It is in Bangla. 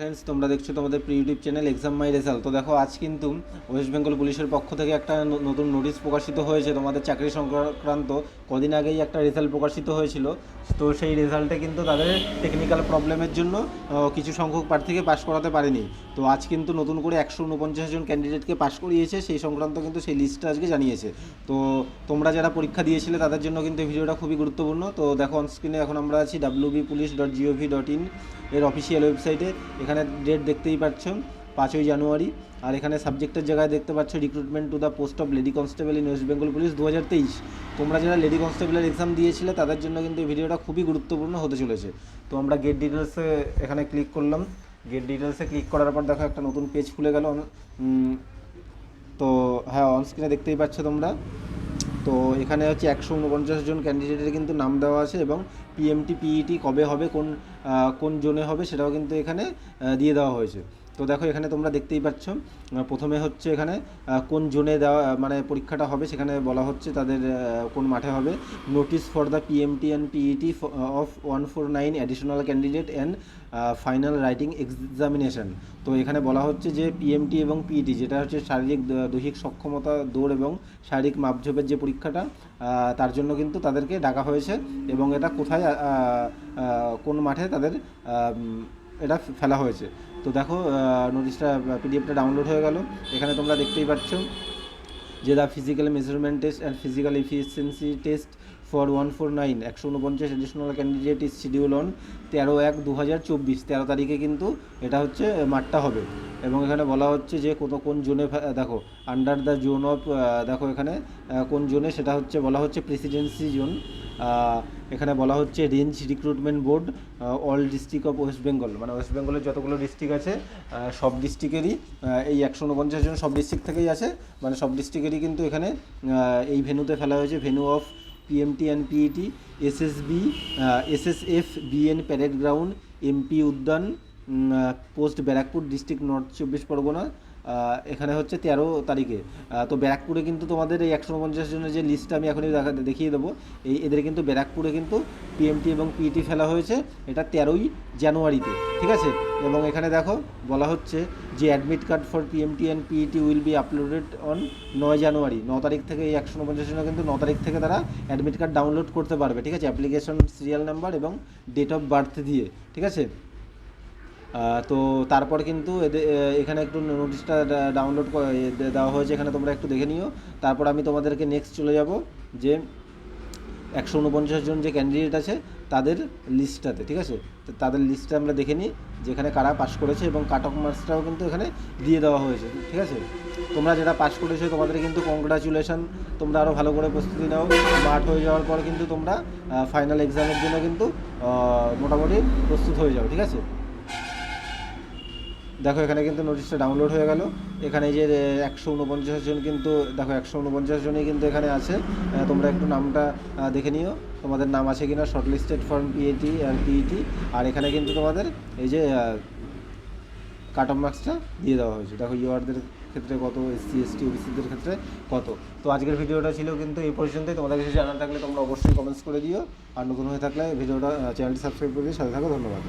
ফ্রেন্ডস তোমরা দেখছ তোমাদের pre YouTube channel exam my result তো দেখো, আজ কিন্তু ওয়েস্ট বেঙ্গল পুলিশের পক্ষ থেকে একটা নতুন নোটিশ প্রকাশিত হয়েছে। তোমাদের চাকরি সংক্রান্ত কদিন আগেই একটা রেজাল্ট প্রকাশিত হয়েছিল। তো সেই রেজাল্টে কিন্তু তাদের টেকনিক্যাল প্রবলেমের জন্য কিছু সংখ্যক প্রার্থীকে পাশ করাতে পারেনি। তো আজ কিন্তু নতুন করে একশো উনপঞ্চাশ জন ক্যান্ডিডেটকে পাশ করিয়েছে। সেই সংক্রান্ত কিন্তু সেই লিস্টটা আজকে জানিয়েছে। তো তোমরা যারা পরীক্ষা দিয়েছিলে, তাদের জন্য কিন্তু ভিডিওটা খুবই গুরুত্বপূর্ণ। তো দেখো অনস্ক্রিনে এখন আমরা আছি WB police dot gov dot in এর অফিসিয়াল ওয়েবসাইটে এখানে ডেট দেখতেই পাচ্ছ, পাঁচই জানুয়ারি। আর এখানে সাবজেক্টের জায়গায় দেখতে পাচ্ছ recruitment to the post of lady constable in West Bengal police দু হাজার তেইশ। তোমরা যারা লেডি কনস্টেবলের এক্সাম দিয়েছিলে, তাদের জন্য কিন্তু এই ভিডিওটা খুবই গুরুত্বপূর্ণ হতে চলেছে। তো আমরা গেট ডিটেলসে এখানে ক্লিক করলাম। গেট ডিটেলসে ক্লিক করার পর দেখো একটা নতুন পেজ খুলে গেল। তো হ্যাঁ অনস্ক্রিনে দেখতেই পাচ্ছ তোমরা। তো এখানে হচ্ছে একশো উনপঞ্চাশ জন ক্যান্ডিডেটের কিন্তু নাম দেওয়া আছে এবং পিএমটি পিইটি কবে হবে, কোন কোন জোনে হবে সেটাও কিন্তু এখানে দিয়ে দেওয়া হয়েছে। তো দেখো, এখানে তোমরা দেখতেই পাচ্ছ প্রথমে হচ্ছে এখানে কোন জোনে দেওয়া মানে পরীক্ষাটা হবে, সেখানে বলা হচ্ছে তাদের কোন মাঠে হবে। Notice for the PMT and PET of one four nine additional candidate and final writing examination তো এখানে বলা হচ্ছে যে পিএমটি এবং পিইটি যেটা হচ্ছে শারীরিক দৈহিক সক্ষমতা, দৌড় এবং শারীরিক মাপঝোপের যে পরীক্ষাটা তার জন্য কিন্তু তাদেরকে ডাকা হয়েছে এবং এটা কোথায় কোন মাঠে তাদের এটা ফেলা হয়েছে। তো দেখো নোটিশটা পিডিএফটা ডাউনলোড হয়ে গেল। এখানে তোমরা দেখতেই পাচ্ছ যে the physical measurement test and physical efficiency test for one four nine একশো উনপঞ্চাশ additional candidate is schedule on তেরো এক দু হাজার চব্বিশ। তেরো তারিখে কিন্তু এটা হচ্ছে মাঠটা হবে। এবং এখানে বলা হচ্ছে যে কত কোন জোনে দেখো আন্ডার দ্য জোন অফ দেখো এখানে কোন জোনে সেটা হচ্ছে, বলা হচ্ছে প্রেসিডেন্সি জোন এখানে বলা হচ্ছে range recruitment board all district of West Bengal মানে ওয়েস্ট বেঙ্গলের যতগুলো ডিস্ট্রিক্ট আছে সব ডিস্ট্রিক্টেরই এই একশো উনপঞ্চাশ জন সব ডিস্ট্রিক্ট থেকেই আছে। মানে সব ডিস্ট্রিক্টেরই কিন্তু এখানে এই ভেনুতে ফেলা হয়েছে। Venue of PMT and PET SSB SSF BN parade ground MP Udyan post Barrackpore district north চব্বিশ পরগনা এখানে হচ্ছে তেরো তারিখে। তো ব্যারাকপুরে কিন্তু তোমাদের এই একশো পঞ্চাশ জনের যে লিস্টটা আমি এখনই দেখা দেখিয়ে দেবো, এই এদের কিন্তু ব্যারাকপুরে কিন্তু পিএমটি এবং পিইটি ফেলা হয়েছে, এটা তেরোই জানুয়ারিতে, ঠিক আছে? এবং এখানে দেখো, বলা হচ্ছে যে admit card for PMT and PET will be uploaded on নয় জানুয়ারি। ন তারিখ থেকে এই একশো উনপঞ্চাশ জনের কিন্তু ন তারিখ থেকে তারা অ্যাডমিট কার্ড ডাউনলোড করতে পারবে, ঠিক আছে? অ্যাপ্লিকেশন সিরিয়াল নাম্বার এবং ডেট অফ বার্থ দিয়ে, ঠিক আছে? তো তারপর কিন্তু এদে- এ- এখানে একটু নোটিশটা ডাউনলোড দেওয়া হয়েছে, এখানে তোমরা একটু দেখে নিও। তারপর আমি তোমাদেরকে নেক্সট চলে যাব, যে একশো উনপঞ্চাশ জন যে ক্যান্ডিডেট আছে, তাদের লিস্টটাতে ঠিক আছে? তাদের লিস্টটা আমরা দেখে নিই যেখানে কারা পাস করেছে এবং কাট অফ মার্কসটাও কিন্তু এখানে দিয়ে দেওয়া হয়েছে, ঠিক আছে? তোমরা যেটা পাস করেছ, তোমাদের কিন্তু কংগ্রাচুলেশন তোমরা আরও ভালো করে প্রস্তুতি নাও। মাঠ হয়ে যাওয়ার পর কিন্তু তোমরা ফাইনাল এক্সামের জন্য কিন্তু মোটামুটি প্রস্তুত হয়ে যাও, ঠিক আছে? দেখো, এখানে কিন্তু নোটিশটা ডাউনলোড হয়ে গেল। এখানে যে একশো উনপঞ্চাশ জন কিন্তু, দেখো, একশো উনপঞ্চাশ জনই কিন্তু এখানে আছে। তোমরা একটু নামটা দেখে নিও। তোমাদের নাম আছে কিনা? শর্ট লিস্টেড ফর্ম পিএটি আর পিইটি আর এখানে কিন্তু তোমাদের এই যে কাট অফ মার্কসটা দিয়ে দেওয়া হয়েছে। দেখো ইউআরদের ক্ষেত্রে কত এসসি এসটি ওবিসিদের ক্ষেত্রে কত। তো আজকের ভিডিওটা ছিল কিন্তু এই পর্যন্তই। তোমাদের কিছু জানা থাকলে তোমরা অবশ্যই কমেন্টস করে দিও। আর নতুন হয়ে থাকলে ভিডিওটা চ্যানেলটি সাবস্ক্রাইব করে দিয়ে সাথে থাকো, ধন্যবাদ।